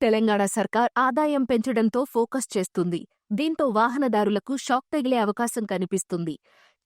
తెలంగాణ సర్కార్ ఆదాయం పెంచడంతో ఫోకస్ చేస్తుంది. దీంతో వాహనదారులకు షాక్ తగిలే అవకాశం కనిపిస్తుంది.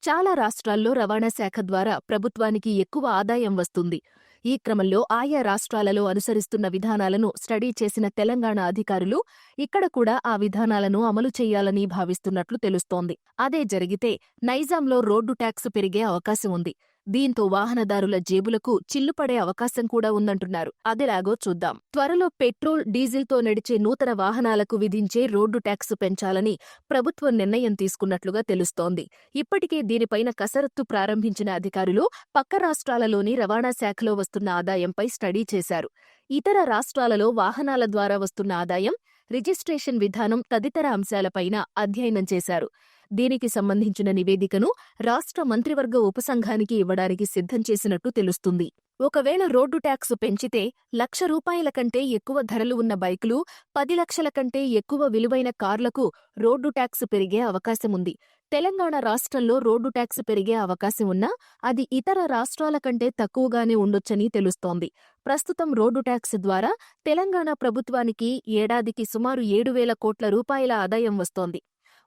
చాలా రాష్ట్రాల్లో రవాణా శాఖ ద్వారా ప్రభుత్వానికి ఎక్కువ ఆదాయం వస్తుంది. ఈ క్రమంలో ఆయా రాష్ట్రాలలో అనుసరిస్తున్న విధానాలను స్టడీ చేసిన తెలంగాణ అధికారులు ఇక్కడ కూడా ఆ విధానాలను అమలు చేయాలని భావిస్తున్నట్లు తెలుస్తోంది. అదే జరిగితే నైజాంలో రోడ్డు ట్యాక్స్ పెరిగే అవకాశం ఉంది. దీంతో వాహనదారుల జేబులకు చిల్లుపడే అవకాశం కూడా ఉందంటున్నారు. అదిలాగో చూద్దాం. త్వరలో పెట్రోల్ డీజిల్తో నడిచే నూతన వాహనాలకు విధించే రోడ్డు ట్యాక్స్ పెంచాలని ప్రభుత్వం నిర్ణయం తీసుకున్నట్లుగా తెలుస్తోంది. ఇప్పటికే దీనిపైన కసరత్తు ప్రారంభించిన అధికారులు పక్క రాష్ట్రాలలోని రవాణా శాఖలో వస్తున్న ఆదాయంపై స్టడీ చేశారు. ఇతర రాష్ట్రాలలో వాహనాల ద్వారా వస్తున్న ఆదాయం రిజిస్ట్రేషన్ విధానం తదితర అంశాలపైన అధ్యయనం చేశారు. దీనికి సంబంధించిన నివేదికను రాష్ట్ర మంత్రివర్గ ఉపసంఘానికి ఇవ్వడానికి సిద్ధం చేసినట్టు తెలుస్తుంది. ఒకవేళ రోడ్డు ట్యాక్సు పెంచితే లక్ష రూపాయల కంటే ఎక్కువ ధరలు ఉన్న బైకులు పది లక్షల కంటే ఎక్కువ విలువైన కార్లకు రోడ్డు ట్యాక్సు పెరిగే అవకాశముంది తెలంగాణ రాష్ట్రంలో రోడ్డు ట్యాక్స్ పెరిగే అవకాశం ఉన్నా అది ఇతర రాష్ట్రాల కంటే తక్కువగానే ఉండొచ్చని తెలుస్తోంది. ప్రస్తుతం రోడ్డు ట్యాక్స్ ద్వారా తెలంగాణ ప్రభుత్వానికి ఏడాదికి సుమారు ఏడు వేల కోట్ల రూపాయల ఆదాయం వస్తోంది.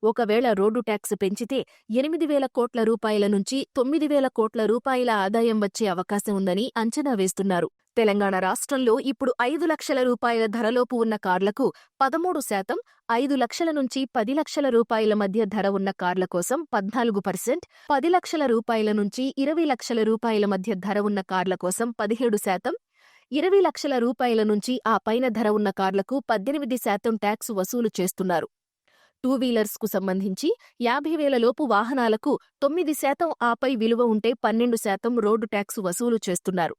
ఒకవేళ రోడ్డు ట్యాక్స్ పెంచితే ఎనిమిది వేల కోట్ల రూపాయల నుంచి తొమ్మిది వేల కోట్ల రూపాయల ఆదాయం వచ్చే అవకాశం ఉందని అంచనా వేస్తున్నారు. తెలంగాణ రాష్ట్రంలో ఇప్పుడు ఐదు లక్షల రూపాయల ధరలోపు ఉన్న కార్లకు పదమూడు శాతం ఐదు లక్షల నుంచి పది లక్షల రూపాయల మధ్య ధర ఉన్న కార్ల కోసం పద్నాలుగు పర్సెంట్ పది లక్షల రూపాయల నుంచి ఇరవై లక్షల రూపాయల మధ్య ధర ఉన్న కార్ల కోసం పదిహేడు శాతం ఇరవై లక్షల రూపాయల నుంచి ఆ పైన ధర ఉన్న కార్లకు పద్దెనిమిది శాతం ట్యాక్స్ వసూలు చేస్తున్నారు. టూ వీలర్స్కు సంబంధించి యాభై వేల లోపు వాహనాలకు తొమ్మిది శాతం ఆపై విలువ ఉంటే పన్నెండు శాతం రోడ్డు ట్యాక్స్ వసూలు చేస్తున్నారు.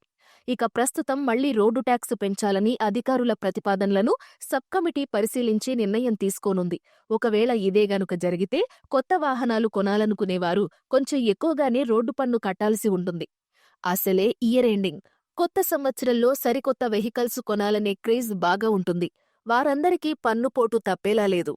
ఇక ప్రస్తుతం మళ్ళీ రోడ్డు ట్యాక్స్ పెంచాలని అధికారుల ప్రతిపాదనలను సబ్ కమిటీ పరిశీలించి నిర్ణయం తీసుకోనుంది. ఒకవేళ ఇదే గనుక జరిగితే కొత్త వాహనాలు కొనాలనుకునేవారు కొంచెం ఎక్కువగానే రోడ్డు పన్ను కట్టాల్సి ఉంటుంది. అసలే ఇయర్ ఎండింగ్. కొత్త సంవత్సరంలో సరికొత్త వెహికల్స్ కొనాలనే క్రేజ్ బాగా ఉంటుంది. వారందరికీ పన్నుపోటు తప్పేలా లేదు.